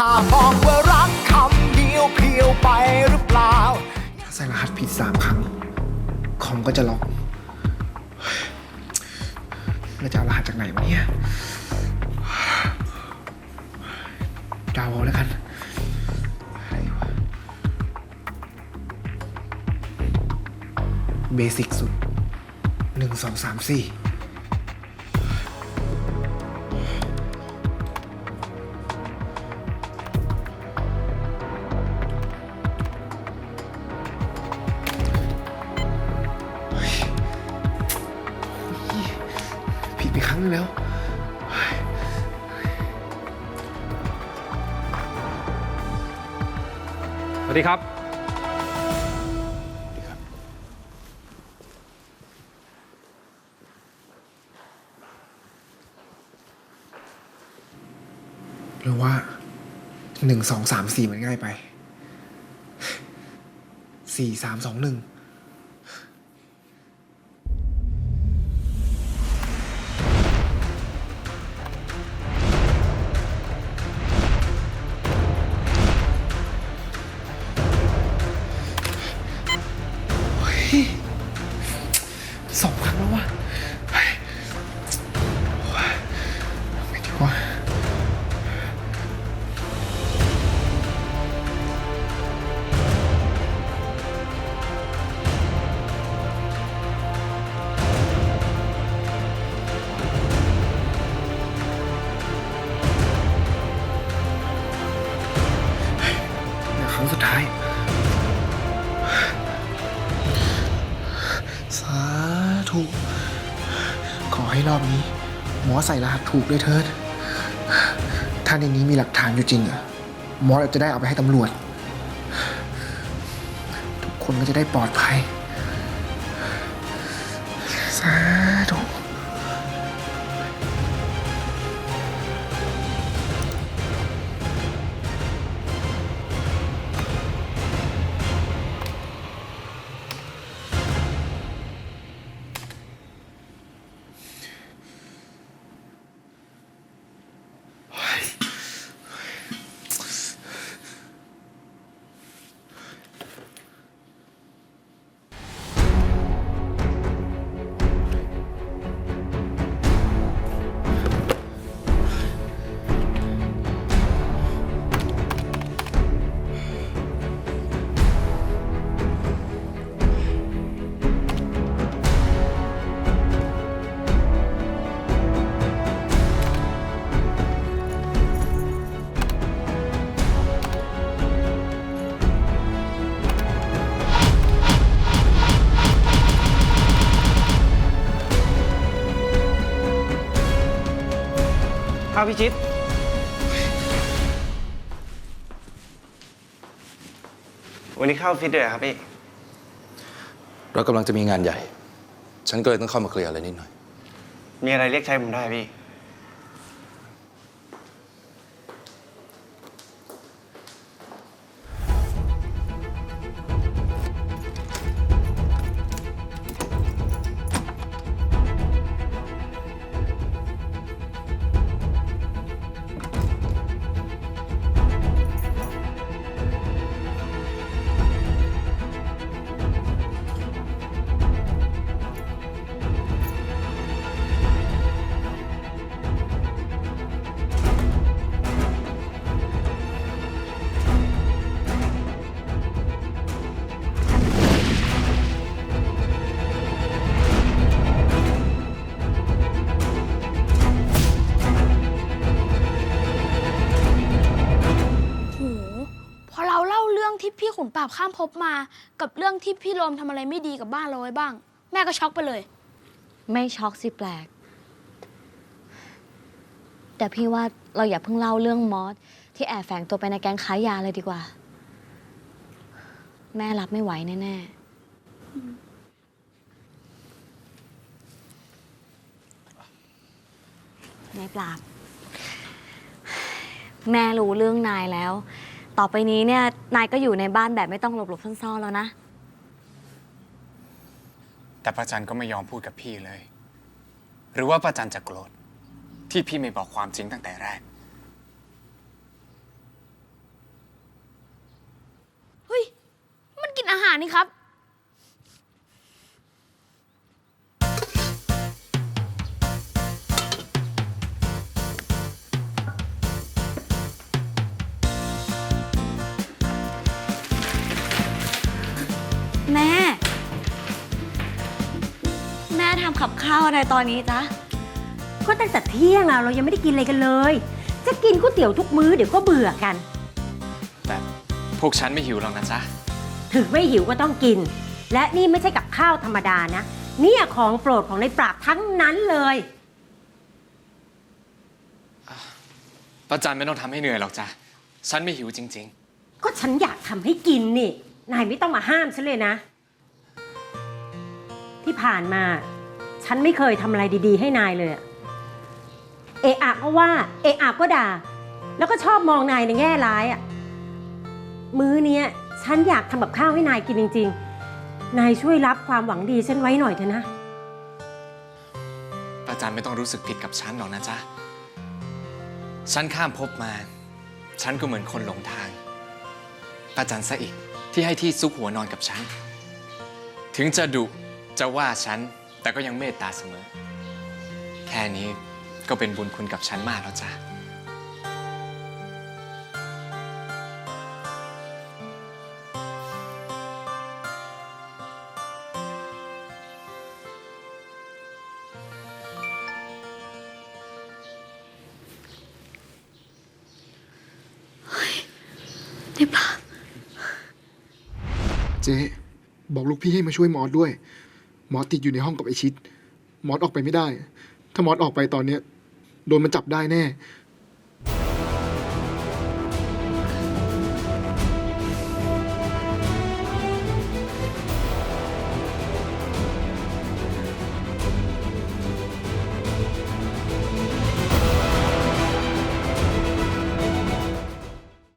ถ้าบอกว่ารักคำเดียวเพียวไปหรือเปล่า ถ้าใส่รหัสผิดสามครั้ง คอมก็จะล็อกแล้วจะเอารหัสจากไหนวะเนี่ยดาวเอาแล้วกันอะไรวะเบสิกสุดหนึ่งสองสามสี่ งนึงแล้ว สวัสดีครับ หรือว่าหนึ่งสองสามสี่มันง่ายไปสี่สามสองหนึ่ง แล้ววะ ให้รอบนี้ หมอใส่รหัสถูกด้วยเถิด ถ้าในนี้มีหลักฐานอยู่จริงอะหมอจะได้เอาไปให้ตำรวจ ทุกคนก็จะได้ปลอดภัยสา ข้าวพิชิต วันนี้เข้าฟิตด้วยเหรอครับพี่ เรากำลังจะมีงานใหญ่ ฉันก็เลยต้องเข้ามาเคลียร์อะไรนิดหน่อย มีอะไรเรียกใช้ผมได้พี่ ที่พี่ขุนปราบข้ามภพมา กับเรื่องที่พี่โรมทำอะไรไม่ดีกับบ้านเราไว้บ้าง แม่ก็ช็อกไปเลย ไม่ช็อกสิแปลก แต่พี่ว่าเราอย่าเพิ่งเล่าเรื่องมอสที่แอบแฝงตัวไปในแก๊งค้ายาเลยดีกว่า แม่รับไม่ไหวแน่ๆ นายปราบ แม่รู้เรื่องนายแล้ว ต่อไปนี้เนี่ยนายก็อยู่ในบ้านแบบไม่ต้องหลบหลบๆซ่อนๆแล้วนะ แต่ประจันก็ไม่ยอมพูดกับพี่เลย หรือว่าประจันจะโกรธที่พี่ไม่บอกความจริงตั้งแต่แรก เฮ้ย มันกินอาหารนี่ครับ แม่ แม่ทำขับข้าวอะไรตอนนี้จ๊ะ ก็ตั้งแต่เที่ยงอะเรายังไม่ได้กินอะไรกันเลย จะกินก๋วยเตี๋ยวทุกมื้อเดี๋ยวก็เบื่อกัน แต่พวกฉันไม่หิวหรอกนะจ๊ะ ถึงไม่หิวก็ต้องกิน และนี่ไม่ใช่กับข้าวธรรมดานะ เนี่ยของโปรดของในปราบทั้งนั้นเลยป้าจันไม่ต้องทำให้เหนื่อยหรอกจ้ะ ฉันไม่หิวจริงก็ฉันอยากทำให้กินนี่ นายไม่ต้องมาห้ามฉันเลยนะ ที่ผ่านมา ฉันไม่เคยทำอะไรดีๆ ให้นายเลยอะเอะอะก็ว่า เอะอะก็ด่า แล้วก็ชอบมองนายในแง่ร้ายอะมื้อเนี้ย ฉันอยากทำกับข้าวให้นายกินจริง ๆ นายช่วยรับความหวังดีฉันไว้หน่อยเถอะนะ ป้าจันไม่ต้องรู้สึกผิดกับฉันหรอกนะจ๊ะ ฉันข้ามภพมา ฉันก็เหมือนคนหลงทาง ป้าจันซะอีก ที่ให้ที่ซุกหัวนอนกับฉัน ถึงจะดุจะว่าฉัน แต่ก็ยังเมตตาเสมอ แค่นี้ก็เป็นบุญคุณกับฉันมากแล้วจ้ะได้ปะ เจ๊บอกลูกพี่ให้มาช่วยมอสด้วย มอสติดอยู่ในห้องกับไอชิด มอสออกไปไม่ได้ ถ้ามอสออกไปตอนเนี้ย โดนมันจับได้แน่